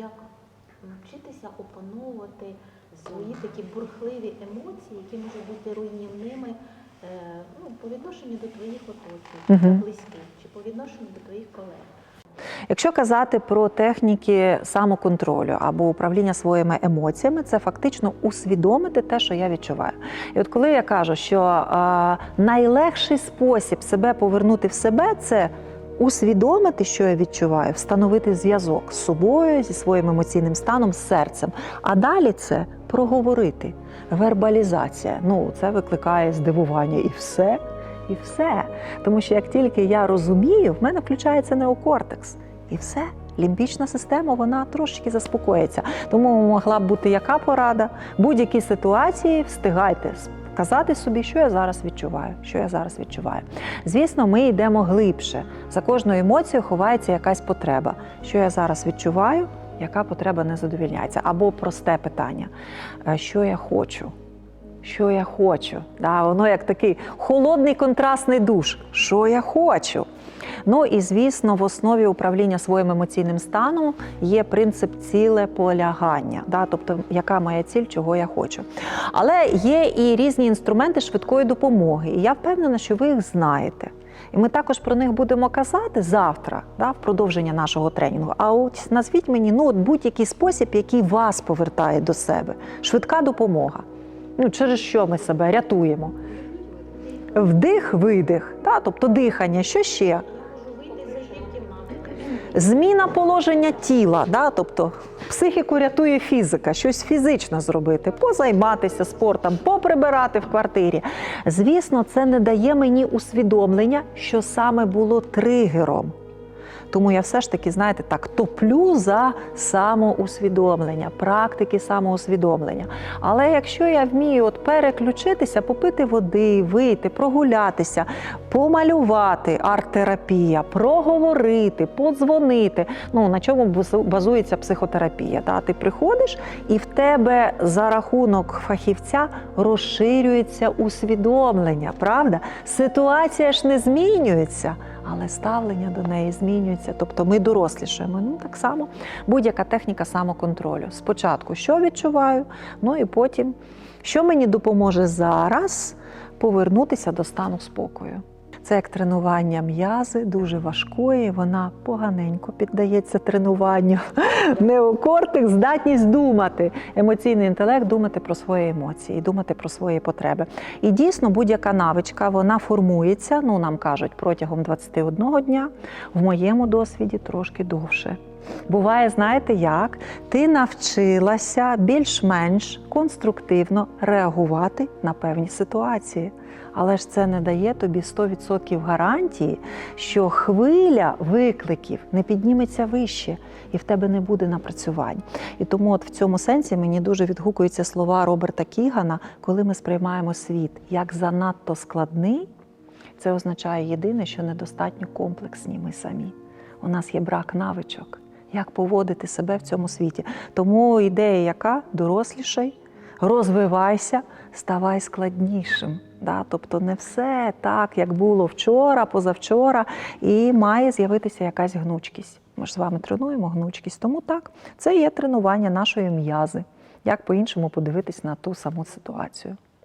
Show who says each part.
Speaker 1: як навчитися опановувати свої такі бурхливі емоції, які можуть бути руйнівними е, ну, по відношенню до твоїх оточень,
Speaker 2: Мгм.
Speaker 1: близьких, чи по відношенню до твоїх колег.
Speaker 2: Якщо казати про техніки самоконтролю або управління своїми емоціями, це фактично усвідомити те, що я відчуваю. І от коли я кажу, що найлегший спосіб себе повернути в себе це усвідомити, що я відчуваю, встановити зв'язок з собою, зі своїм емоційним станом, з серцем. А далі це проговорити, вербалізація. Ну, це викликає здивування і все. І все. Тому що як тільки я розумію, в мене включається неокортекс. І все. Лімбічна система вона трошки заспокоїться. Тому могла б бути яка порада? Будь-які ситуації встигайте сказати собі, що я зараз відчуваю. Що я зараз відчуваю. Звісно, ми йдемо глибше. За кожною емоцією ховається якась потреба. Що я зараз відчуваю, яка потреба не задовільняється. Або просте питання: е, що я хочу? Що я хочу? Да, воно як такий холодний контрастний душ. Що я хочу? Ну і звісно, в основі управління своїм емоційним станом є принцип цілеполягання, да, тобто яка моя ціль, чого я хочу. Але є і різні інструменти швидкої допомоги, і я впевнена, що ви їх знаєте. І ми також про них будемо казати завтра, да, в продовження нашого тренінгу. А от назвіть мені ну, будь-який спосіб, який вас повертає до себе. Швидка допомога. Ну, через що ми себе рятуємо? Вдих, видих, та, тобто дихання, що ще? Зміна положення тіла, да, тобто психіку рятує фізика, щось фізично зробити, позайматися спортом, поприбирати в квартирі. Звісно, це не дає мені усвідомлення, що саме було тригером. Тому я все ж таки, знаєте, так топлю за самоусвідомлення, практики самоусвідомлення. Але якщо я вмію от переключитися, попити води, вийти, прогулятися, помалювати арт-терапія, проговорити, подзвонити. Ну на чому базується психотерапія? Та ти приходиш, і в тебе за рахунок фахівця розширюється усвідомлення. Правда? Ситуація ж не змінюється. Але ставлення до неї змінюється, тобто ми дорослішаємо. Ну так само будь-яка техніка самоконтролю. Спочатку що відчуваю, ну і потім, що мені допоможе зараз повернутися до стану спокою. Це як тренування м'язи, дуже важкої, вона поганенько піддається тренуванню. Неокортекс, здатність думати, емоційний інтелект, думати про свої емоції, думати про свої потреби. І дійсно будь-яка навичка вона формується, ну нам кажуть, протягом 21 дня, в моєму досвіді трошки довше. Буває, знаєте як? Ти навчилася більш-менш конструктивно реагувати на певні ситуації. Але ж це не дає тобі 100% гарантії, що хвиля викликів не підніметься вище і в тебе не буде напрацювань. І тому, от в цьому сенсі, мені дуже відгукуються слова Роберта Кігана, коли ми сприймаємо світ як занадто складний, це означає єдине, що недостатньо комплексні ми самі. У нас є брак навичок, як поводити себе в цьому світі. Тому ідея, яка дорослішай, розвивайся, ставай складнішим. Да? Тобто не все так, як було вчора, позавчора, і має з'явитися якась гнучкість. Ми ж з вами тренуємо гнучкість. Тому так, це є тренування нашої м'язи. Як по-іншому подивитись на ту саму ситуацію.